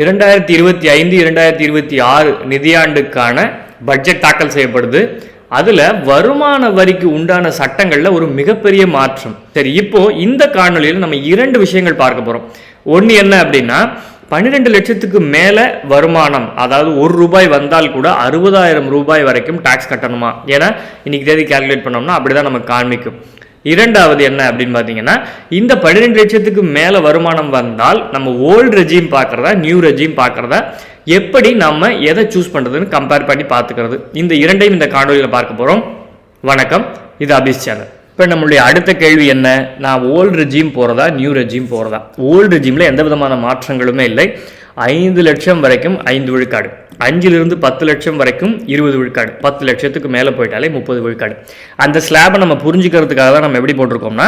இரண்டாயிரத்தி இருபத்தி ஐந்து இரண்டாயிரத்தி இருபத்தி ஆறு நிதியாண்டுக்கான பட்ஜெட் தாக்கல் செய்யப்படுது. அதில் வருமான வரிக்கு உண்டான சட்டங்களில் ஒரு மிகப்பெரிய மாற்றம். சரி இப்போ இந்த காணொலியில் நம்ம இரண்டு விஷயங்கள் பார்க்க போகிறோம் ஒன்று என்ன அப்படின்னா பன்னிரெண்டு லட்சத்துக்கு மேலே வருமானம் அதாவது ஒரு ரூபாய் வந்தால் கூட அறுபதாயிரம் ரூபாய் வரைக்கும் டாக்ஸ் கட்டணுமா? ஏன்னா இன்னைக்கு தேதி கால்குலேட் பண்ணோம்னா அப்படி தான் நமக்கு காண்பிக்கும். இரண்டாவது என்ன அப்படின்னு பார்த்தீங்கன்னா இந்த பன்னிரெண்டு லட்சத்துக்கு மேலே வருமானம் வந்தால் நம்ம ஓல்டு ரெஜிம் பார்க்குறதா நியூ ரெஜிம் பார்க்குறதா எப்படி நம்ம எதை சூஸ் பண்ணுறதுன்னு கம்பேர் பண்ணி பார்த்துக்கிறது. இந்த இரண்டையும் இந்த காணொலியில் பார்க்க போகிறோம் வணக்கம் இது அபிஷ் சேனல் இப்போ நம்மளுடைய அடுத்த கேள்வி என்ன? நான் ஓல்டு ரெஜிம் போகிறதா நியூ ரெஜிம் போகிறதா ஓல்டு ரெஜிமில் எந்த விதமான மாற்றங்களுமே இல்லை. ஐந்து லட்சம் வரைக்கும் ஐந்து விழுக்காடு. அஞ்சிலிருந்து பத்து லட்சம் வரைக்கும் இருபது விழுக்காடு. பத்து லட்சத்துக்கு மேலே போயிட்டாலே முப்பது விழுக்காடு. அந்த ஸ்லாபை நம்ம புரிஞ்சுக்கிறதுக்காக தான் நம்ம எப்படி போட்டிருக்கோம்னா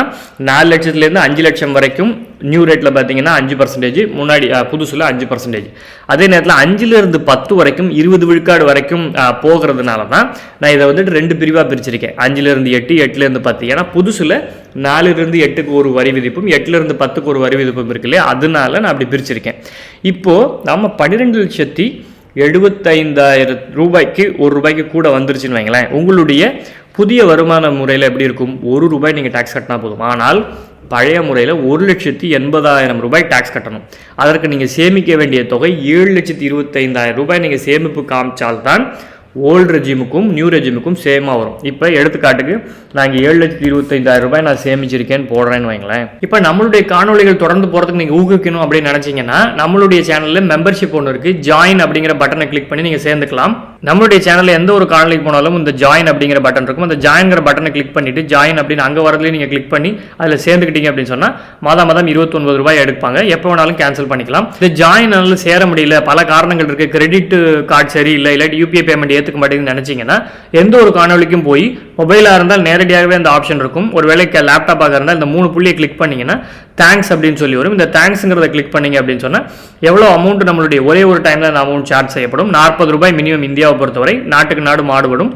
நாலு லட்சத்துலேருந்து அஞ்சு லட்சம் வரைக்கும் நியூ ரேட்டில் பார்த்தீங்கன்னா அஞ்சு பர்சன்டேஜ் முன்னாடி புதுசில் அஞ்சு பர்சன்டேஜ் அதே நேரத்தில் அஞ்சுலேருந்து பத்து வரைக்கும் இருபது விழுக்காடு வரைக்கும் போகிறதுனால தான் நான் இதை வந்துட்டு ரெண்டு பிரிவாக பிரிச்சிருக்கேன். அஞ்சுலேருந்து எட்டு எட்டுலேருந்து பத்து. ஏன்னா புதுசில் நாலுலேருந்து எட்டுக்கு ஒரு வரி விதிப்பும் எட்டுலேருந்து பத்துக்கு ஒரு வரி விதிப்பும் இருக்கு இல்லையா? அதனால நான் அப்படி பிரிச்சிருக்கேன். இப்போது நம்ம பன்னிரெண்டு லட்சத்தி எழுபத்தைந்தாயிரம் ரூபாய்க்கு ஒரு ரூபாய்க்கு கூட வந்துருச்சுன்னு வைங்களேன். உங்களுடைய புதிய வருமான முறையில் எப்படி இருக்கும்? ஒரு ரூபாய் நீங்கள் டேக்ஸ் கட்டினா போதும். ஆனால் பழைய முறையில் ஒரு லட்சத்தி எண்பதாயிரம் ரூபாய் டேக்ஸ் கட்டணும். அதற்கு நீங்கள் சேமிக்க வேண்டிய தொகை ஏழு லட்சத்தி இருபத்தைந்தாயிரம் ரூபாய் நீங்கள் சேமிப்பு காமிச்சால்தான் ஓல்டு ரெஜிமுக்கும் நியூ ரெஜிமுக்கும் சேமாக வரும். இப்போ எடுத்துக்காட்டுக்கு நான் இங்கே ஏழு லட்சத்தி இருபத்தைந்தாயிரம் ரூபாய் நான் சேமிச்சிருக்கேன்னு போடுறேன்னு வைங்களேன். இப்போ நம்மளுடைய காணொளிகள் தொடர்ந்து போகிறதுக்கு நீங்கள் ஊக்குவிக்கணும் அப்படின்னு நினச்சிங்கன்னா நம்மளுடைய சேனலில் மெம்பர்ஷிப் ஒன்று இருக்குது ஜாயின் அப்படிங்கிற பட்டனை கிளிக் பண்ணி நீங்கள் சேர்ந்துக்கலாம். நம்மளுடைய சேனலில் எந்த ஒரு காணொலிக்கு போனாலும் இந்த ஜாயின் அப்படிங்கிற பட்டன் இருக்கும். அந்த ஜாயின்ங்கிற பட்டனை கிளிக் பண்ணிட்டு ஜாயின் அப்படின்னு அங்கே வரதுலேயும் நீங்கள் கிளிக் பண்ணி அதில் சேர்ந்துக்கிட்டீங்க அப்படின்னு சொன்னால் மாதம் மாதம் இருபத்தொன்பது ரூபாய் எடுப்பாங்க. எப்போ வேணாலும் கேன்சல் பண்ணிக்கலாம். இந்த ஜாயின் சேர முடியல பல காரணங்கள் இருக்குது கிரெடிட் கார்டு சரி இல்லை இல்லாட்டி யூபிஐ பேமெண்ட் ஏற்றுக்க மாட்டேங்குதுன்னு நினச்சிங்கன்னா எந்த ஒரு காணொலிக்கும் போய் மொபைலாக இருந்தால் நேரடியாகவே அந்த ஆப்ஷன் இருக்கும். ஒரு வேலைக்கு லேப்டாப்பாக இருந்தால் இந்த மூணு புள்ளியை கிளிக் பண்ணிங்கன்னா தேங்க்ஸ் அப்படின்னு சொல்லி வரும். இந்த தேங்க்ஸுங்கிறத கிளிக் பண்ணிங்க அப்படின்னு சொன்னால் எவ்வளோ அமௌண்ட் நம்மளுடைய ஒரே ஒரு டைமில் அந்த அமௌண்ட் சார்ஜ் செய்யப்படும்? நாற்பது ரூபாய் மினிமம் இந்தியாவை பொறுத்தவரை நாட்டுக்கு நாடு மாடுபடும்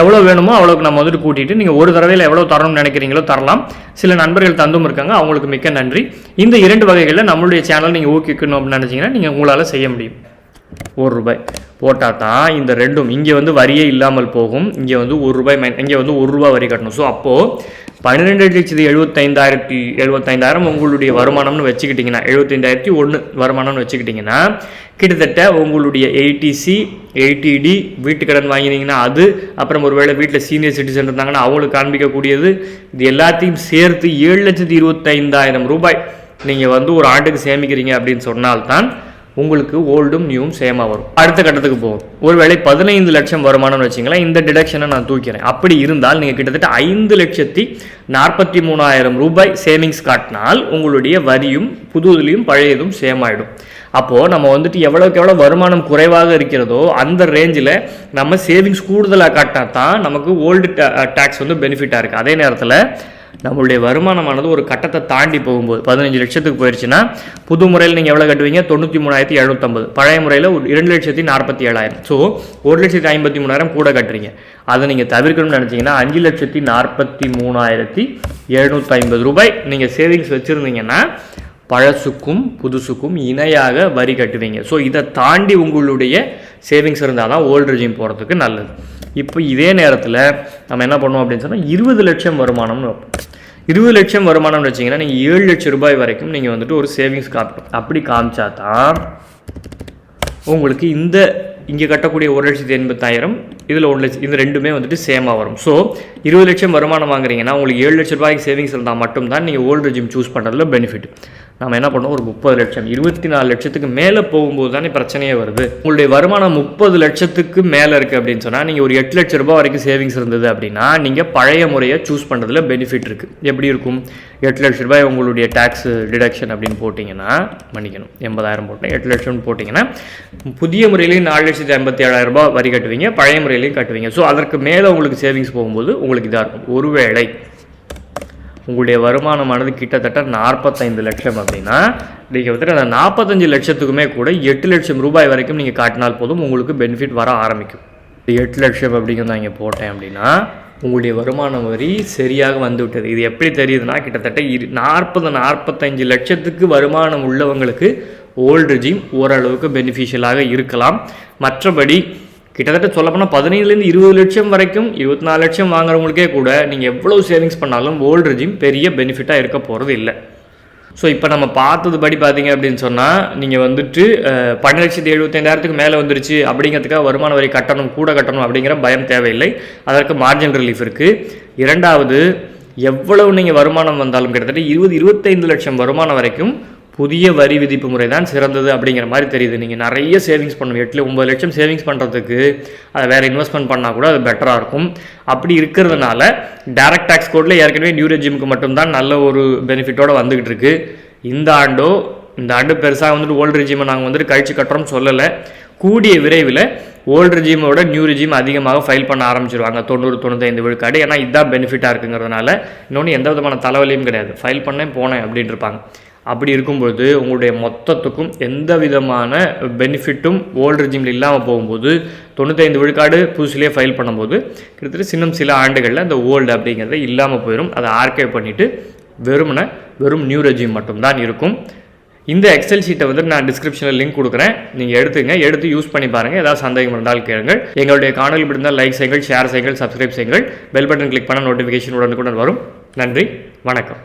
எவ்வளோ வேணுமோ அவ்வளோக்கு நம்ம வந்துட்டு கூட்டிட்டு நீங்கள் ஒரு தடவையில் எவ்வளோ தரணும்னு நினைக்கிறீங்களோ தரலாம். சில நண்பர்கள் தந்தும் இருக்காங்க அவங்களுக்கு மிக்க நன்றி. இந்த இரண்டு வகைகளில் நம்மளுடைய சேனல் நீங்கள் ஊக்கிக்கணும் அப்படின்னு நினச்சிங்கன்னா நீங்கள் உங்களால் செய்ய முடியும். ஒரு ரூபாய். போட்டால் தான் இந்த ரெண்டும் இங்கே வந்து வரியே இல்லாமல் போகும். இங்கே வந்து ஒரு ரூபாய் மைன் இங்கே வந்து ஒரு ரூபாய் வரி கட்டணும். ஸோ அப்போது பன்னிரெண்டு லட்சத்தி எழுபத்தைந்தாயிரத்தி எழுபத்தைந்தாயிரம் உங்களுடைய வருமானம்னு வச்சுக்கிட்டிங்கன்னா எழுபத்தைந்தாயிரத்தி ஒன்று வருமானம்னு வச்சுக்கிட்டிங்கன்னா கிட்டத்தட்ட உங்களுடைய எயிட்டிசி எயிட்டிடி வீட்டு கடன் வாங்கினீங்கன்னா அது அப்புறம் ஒருவேளை வீட்டில் சீனியர் சிட்டிசன் இருந்தாங்கன்னா அவங்களுக்கு காண்பிக்கக்கூடியது இது எல்லாத்தையும் சேர்த்து ஏழு லட்சத்தி இருபத்தைந்தாயிரம் ரூபாய் நீங்கள் வந்து ஒரு ஆண்டுக்கு சேமிக்கிறீங்க அப்படின்னு சொன்னால்தான் உங்களுக்கு ஓல்டும் நியூவும் சேமாக வரும். அடுத்த கட்டத்துக்கு போகும் ஒருவேளை பதினைந்து லட்சம் வருமானம்னு வச்சிங்களேன் இந்த டிடக்ஷனை நான் தூக்கிறேன். அப்படி இருந்தால் நீங்கள் கிட்டத்தட்ட ஐந்து லட்சத்தி நாற்பத்தி மூணாயிரம் ரூபாய் சேவிங்ஸ் காட்டினால் உங்களுடைய வரியும் புதுதிலையும் பழையதும் சேம் ஆகிடும் அப்போது நம்ம வந்துட்டு எவ்வளோக்கு எவ்வளோ வருமானம் குறைவாக இருக்கிறதோ அந்த ரேஞ்சில் நம்ம சேவிங்ஸ் கூடுதலாக காட்டினா தான் நமக்கு ஓல்டு டேக்ஸ் வந்து பெனிஃபிட்டாக இருக்குது அதே நேரத்தில் நம்மளுடைய வருமானமானது ஒரு கட்டத்தை தாண்டி போகும்போது பதினஞ்சு லட்சத்துக்கு போயிடுச்சுன்னா புது முறையில் நீங்கள் எவ்வளோ கட்டுவீங்க? தொண்ணூற்றி மூணாயிரத்தி எழுநூத்தம்பது. பழைய முறையில் ஒரு இரண்டு லட்சத்தி நாற்பத்தி ஏழாயிரம். ஸோ ஒரு லட்சத்தி ஐம்பத்தி மூணாயிரம் கூட கட்டுறீங்க. அதை நீங்கள் தவிர்க்கணும்னு நினச்சிங்கன்னா அஞ்சு லட்சத்தி நாற்பத்தி மூணாயிரத்தி எழுநூற்றி ஐம்பது ரூபாய் நீங்கள் சேவிங்ஸ் வச்சுருந்தீங்கன்னா பழசுக்கும் புதுசுக்கும் இணையாக வரி கட்டுவீங்க. ஸோ இதை தாண்டி உங்களுடைய சேவிங்ஸ் இருந்தால் தான் ஓல்டு ரெஜிம் போகிறதுக்கு நல்லது. இப்போ இதே நேரத்தில் நம்ம என்ன பண்ணுவோம் அப்படின்னு சொன்னால் இருபது லட்சம் வருமானம்னு வைப்போம். இருபது லட்சம் வருமானம்னு வச்சிங்கன்னா நீங்கள் ஏழு லட்சம் ரூபாய் வரைக்கும் நீங்கள் வந்துட்டு ஒரு சேவிங்ஸ் காட்டணும். அப்படி காமிச்சா தான் உங்களுக்கு இந்த இங்கே கட்டக்கூடிய ஒரு லட்சத்தி எண்பத்தாயிரம் இதில் ஒரு லட்சம் இந்த ரெண்டுமே வந்துட்டு சேமாக வரும். ஸோ இருபது லட்சம் வருமானம் வாங்குறீங்கன்னா உங்களுக்கு ஏழு லட்ச ரூபாய்க்கு சேவிங்ஸ் இருந்தால் மட்டும்தான் நீங்கள் ஓல்டு ரெஜிம் சூஸ் பண்ணுறதுல பெனிஃபிட் நம்ம என்ன பண்ணுவோம் ஒரு முப்பது லட்சம். இருபத்தி நாலு லட்சத்துக்கு மேலே போகும்போது தானே பிரச்சனையே வருது. உங்களுடைய வருமானம் முப்பது லட்சத்துக்கு மேலே இருக்குது அப்படின்னு சொன்னால் நீங்கள் ஒரு எட்டு லட்ச ரூபாய் வரைக்கும் சேவிங்ஸ் இருந்தது அப்படின்னா நீங்கள் பழைய முறையை சூஸ் பண்ணுறதுல பெனிஃபிட் இருக்குது எப்படி இருக்கும்? எட்டு லட்ச ரூபாய் உங்களுடைய டேக்ஸ் டிடக்ஷன் அப்படின்னு போட்டிங்கன்னா மன்னிக்கணும் எண்பதாயிரம் போட்டேன். எட்டு லட்சம்னு போட்டிங்கன்னா புதிய முறையிலையும் நாலு லட்சத்தி ஐம்பத்தி ஏழாயிரம் ரூபாய் வரி கட்டுவீங்க பழைய முறையிலையும் கட்டுவீங்க. ஸோ அதற்கு மேலே உங்களுக்கு சேவிங்ஸ் போகும்போது உங்களுக்கு இதாக இருக்கும். ஒருவேளை உங்களுடைய வருமானமானது கிட்டத்தட்ட நாற்பத்தைந்து லட்சம் அப்படின்னா நீங்கள் வந்துட்டு அந்த நாற்பத்தஞ்சு லட்சத்துக்குமே கூட எட்டு லட்சம் ரூபாய் வரைக்கும் நீங்கள் காட்டினால் போதும் உங்களுக்கு பெனிஃபிட் வர ஆரம்பிக்கும். இந்த எட்டு லட்சம் அப்படிங்கிறத நான் இங்கே போட்டேன் அப்படின்னா உங்களுடைய வருமான வரி சரியாக வந்துவிட்டது. இது எப்படி தெரியுதுன்னா கிட்டத்தட்ட இரு நாற்பது நாற்பத்தஞ்சு லட்சத்துக்கு வருமானம் உள்ளவங்களுக்கு ஓல்டு ஜிம் ஓரளவுக்கு பெனிஃபிஷியலாக இருக்கலாம். மற்றபடி கிட்டத்தட்ட சொல்லப்போனால் பதினைந்துலேருந்து இருபது லட்சம் வரைக்கும் இருபத்தி நாலு லட்சம் வாங்குறவங்களுக்கே கூட நீங்கள் எவ்வளோ சேவிங்ஸ் பண்ணாலும் ஓல்டு ரெஜிம் பெரிய பெனிஃபிட்டாக இருக்க போகிறது இல்லை. ஸோ இப்போ நம்ம பார்த்தது படி பார்த்தீங்க அப்படின்னு சொன்னால் நீங்கள் வந்துட்டு பன்னெண்டு லட்சத்து எழுபத்தைந்தாயிரத்துக்கு மேலே வந்துருச்சு அப்படிங்கிறதுக்காக வருமான வரி கட்டணம் கூட கட்டணும் அப்படிங்கிற பயம் தேவையில்லை. அதற்கு மார்ஜின் ரிலீஃப் இருக்குது இரண்டாவது எவ்வளவு நீங்கள் வருமானம் வந்தாலும் கிட்டத்தட்ட இருபது இருபத்தைந்து லட்சம் வருமானம் வரைக்கும் புதிய வரி விதிப்பு முறை தான் சிறந்தது அப்படிங்கிற மாதிரி தெரியுது. நீங்கள் நிறைய சேவிங்ஸ் பண்ணணும் எட்டு ஒம்பது லட்சம் சேவிங்ஸ் பண்ணுறதுக்கு அதை வேறு இன்வெஸ்ட்மெண்ட் பண்ணால் கூட அது பெட்டராக இருக்கும். அப்படி இருக்கிறதுனால டேரக்ட் டேக்ஸ் கோடில் ஏற்கனவே நியூ ரெஜிமுக்கு மட்டும்தான் நல்ல ஒரு பெனிஃபிட்டோடு வந்துக்கிட்டு இருக்கு. இந்த ஆண்டோ இந்த ஆண்டு பெருசாக வந்துட்டு ஓல்டு ரெஜிமை நாங்கள் வந்துட்டு கழிச்சு கட்டுறோம்னு சொல்லலை. கூடிய விரைவில் ஓல்டு ரெஜிமோட நியூ ரெஜிம் அதிகமாக ஃபைல் பண்ண ஆரம்பிச்சிருவாங்க. தொண்ணூறு தொண்ணூத்தைந்து விழுக்காடு. ஏன்னா இதுதான் பெனிஃபிட்டாக இருக்குங்கிறதுனால இன்னொன்று எந்த விதமான தலைவலியும் கிடையாது. ஃபைல் பண்ணேன் போனேன் அப்படின்ட்டு இருப்பாங்க. அப்படி இருக்கும்பொழுது உங்களுடைய மொத்தத்துக்கும் எந்த விதமான பெனிஃபிட்டும் ஓல்டு ரெஜிமில் இல்லாமல் போகும்போது தொண்ணூத்தைந்து விழுக்காடு புதுசுலேயே ஃபைல் பண்ணும்போது கிட்டத்தட்ட இன்னும் சில ஆண்டுகளில் அந்த ஓல்டு அப்படிங்கிறது இல்லாமல் போயிடும் அதை ஆர்கைவ் பண்ணிவிட்டு வெறுமனே வெறும் நியூ ரெஜிம் மட்டும்தான் இருக்கும். இந்த எக்ஸல் ஷீட்டை வந்து நான் டிஸ்கிரிப்ஷனில் லிங்க் கொடுக்குறேன். நீங்கள் எடுத்துங்க. எடுத்து யூஸ் பண்ணி பாருங்கள் ஏதாவது சந்தேகம் இருந்தால் கேளுங்கள். எங்களுடைய காணொலி பிடிந்தால் லைக் செய்யுங்கள் ஷேர் செய்யுங்கள் சப்ஸ்கிரைப் செய்யுங்கள். பெல் பட்டன் கிளிக் பண்ண நோட்டிஃபிகேஷன் உடனுக்குடன் வரும். நன்றி. வணக்கம்.